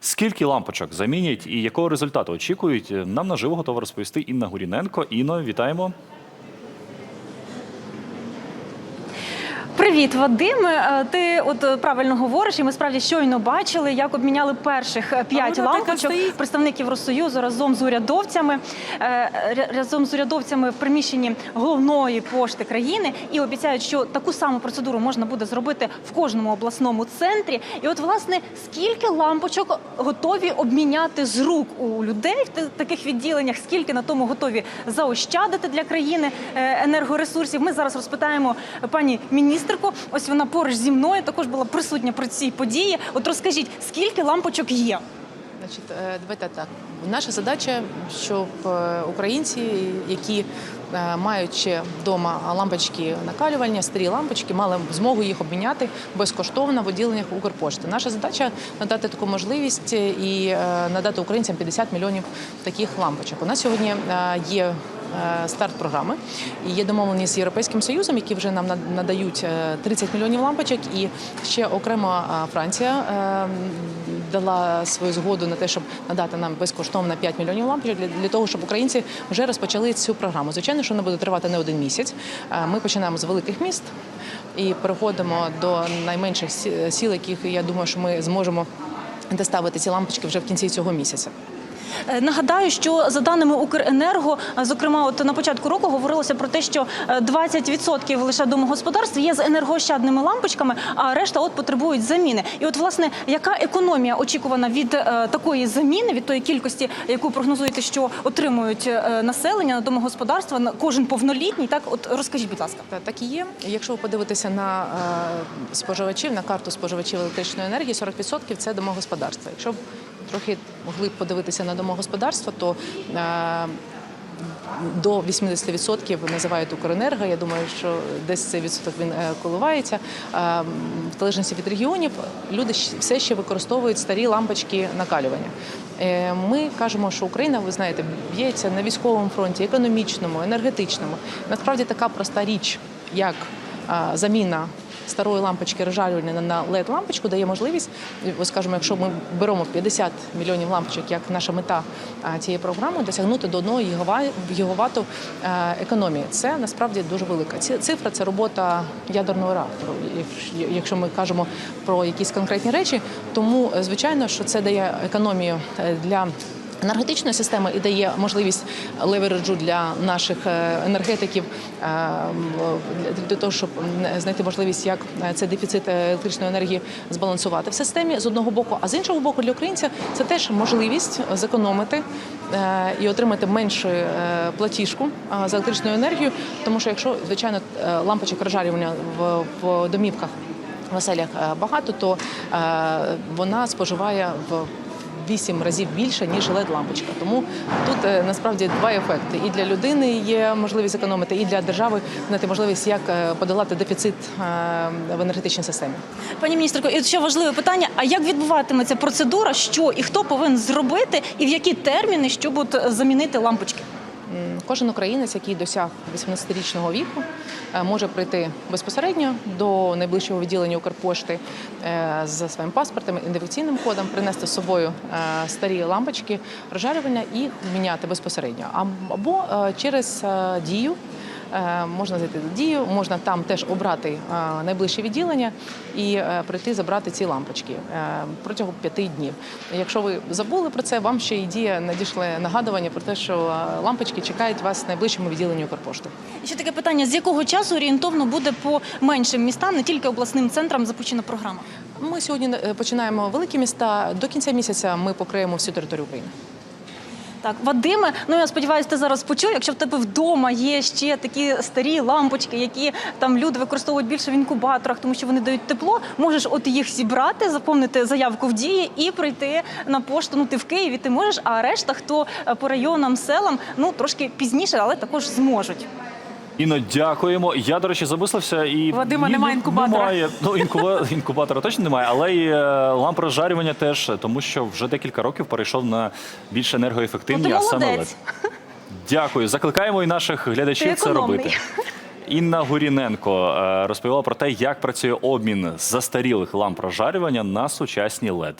Скільки лампочок замінять і якого результату очікують? Нам наживо готова розповісти Інна Гуріненко. Інно, вітаємо. Привіт, Вадиме. Е, Ти от е, правильно говориш, і ми справді щойно бачили, як обміняли перших е, п'ять лампочок представників Россоюзу разом з урядовцями, разом з урядовцями в приміщенні головної пошти країни і обіцяють, що таку саму процедуру можна буде зробити в кожному обласному центрі. І от власне скільки лампочок готові обміняти з рук у людей в таких відділеннях, скільки на тому готові заощадити для країни енергоресурсів. Ми зараз розпитаємо пані міністерку. Ось вона поруч зі мною також була присутня при цій події. От розкажіть, скільки лампочок є? Значить, е, давайте так. Наша задача, щоб е, українці, які е, мають ще вдома лампочки накалювання, старі лампочки, мали змогу їх обміняти безкоштовно в відділеннях Укрпошти. Наша задача надати таку можливість і надати українцям 50 мільйонів таких лампочок. У нас сьогодні є. Е, Старт програми і є домовленість з європейським союзом, які вже нам над- надають е, 30 мільйонів лампочок. І ще окремо е, Франція е, дала свою згоду на те, щоб надати нам безкоштовно 5 мільйонів лампочок для, того, щоб українці вже розпочали цю програму. Звичайно, що вона буде тривати не один місяць. Е, Ми починаємо з великих міст і переходимо до найменших сіл, яких я думаю, що ми зможемо доставити ці лампочки вже в кінці цього місяця. Е, Нагадаю, що за даними Укренерго, е, зокрема, от на початку року говорилося про те, що е, 20% лише домогосподарств є з енергоощадними лампочками, а решта от потребують заміни. І от власне яка економія очікувана від е, такої заміни, від тої кількості, яку прогнозуєте, що отримують е, населення на домогосподарства, на кожен повнолітній? Так, от розкажіть, будь ласка. Та так і є. Якщо ви подивитеся на е, споживачів, на карту споживачів електричної енергії, 40% – це домогосподарства. Якщо трохи могли б подивитися на домогосподарство, то е, до 80% називають Укренерго. Я думаю, що десь цей відсоток він е, коливається. Е, В залежності від регіонів люди все ще використовують старі лампочки накалювання. Ми кажемо, що Україна, ви знаєте, б'ється на військовому фронті, економічному, енергетичному. Насправді така проста річ, як заміна. Старої лампочки розжарювання на led лампочку дає можливість, ось скажімо, якщо ми беремо 50 мільйонів лампочок, як наша мета цієї програми, досягнути до 1 гігава- гігавату е, економії. Це насправді дуже велика цифра. Це робота ядерного реактору. Якщо- ми кажемо про якісь конкретні речі, тому е, звичайно, що це дає економію е, для. Енергетичної системи і дає можливість левереджу для наших е, енергетиків е, для- того, щоб знайти можливість, як е, цей дефіцит електричної енергії збалансувати в системі з одного боку, а з іншого боку, для українця це теж можливість зекономити і отримати меншу платіжку за електричну енергію. Тому що якщо звичайно лампочок розжарювання в, домівках в оселях багато, то вона споживає в вісім разів більше ніж led лампочка. Тому тут е, насправді два ефекти: і для людини є можливість економити, і для держави знайти можливість, як е, подолати дефіцит е, в енергетичній системі. Пані міністерко, і ще важливе питання: а як відбуватиметься процедура, що і хто повинен зробити, і в які терміни, щоб замінити лампочки? Кожен українець, який досяг 18-річного віку, е, може прийти безпосередньо до найближчого відділення Укрпошти е, за своїм паспортом, ідентифікаційним кодом, принести з собою е, старі лампочки розжарювання і міняти безпосередньо. Аб- Або через дію. Е, Можна зайти до дію, можна там теж обрати е, найближче відділення і е, прийти забрати ці лампочки протягом п'яти днів. Якщо ви забули про це, вам ще і дія надійшли нагадування про те, що лампочки чекають вас в найближчому відділенні Укрпошти. І ще таке питання: з якого часу орієнтовно буде по меншим містам, не тільки обласним центрам запущена програма? Ми сьогодні починаємо великі міста. До кінця місяця ми покриємо всю територію України. Так, Вадиме, ну я сподіваюся, ти зараз почув. Якщо в тебе вдома є ще такі старі лампочки, які там люди використовують більше в інкубаторах, тому що вони дають тепло, можеш от їх зібрати, заповнити заявку в дії і прийти на пошту. Ну ти в Києві ти можеш, а решта, хто е, по районам, селам, ну трошки пізніше, але також зможуть. Інно, дякуємо. Я, до речі, замислився і Вадима ні, немає ну, інкубатора. Немає. Ну, інкуба... інкубатора точно немає, але і е, ламп розжарювання теж, тому що вже декілька років перейшов на більш Ну, енергоефективні, ти а саме молодець. LED. Дякую. Закликаємо і наших глядачів це робити. Інна Гуріненко е, розповіла про те, як працює обмін застарілих ламп розжарювання на сучасні LED.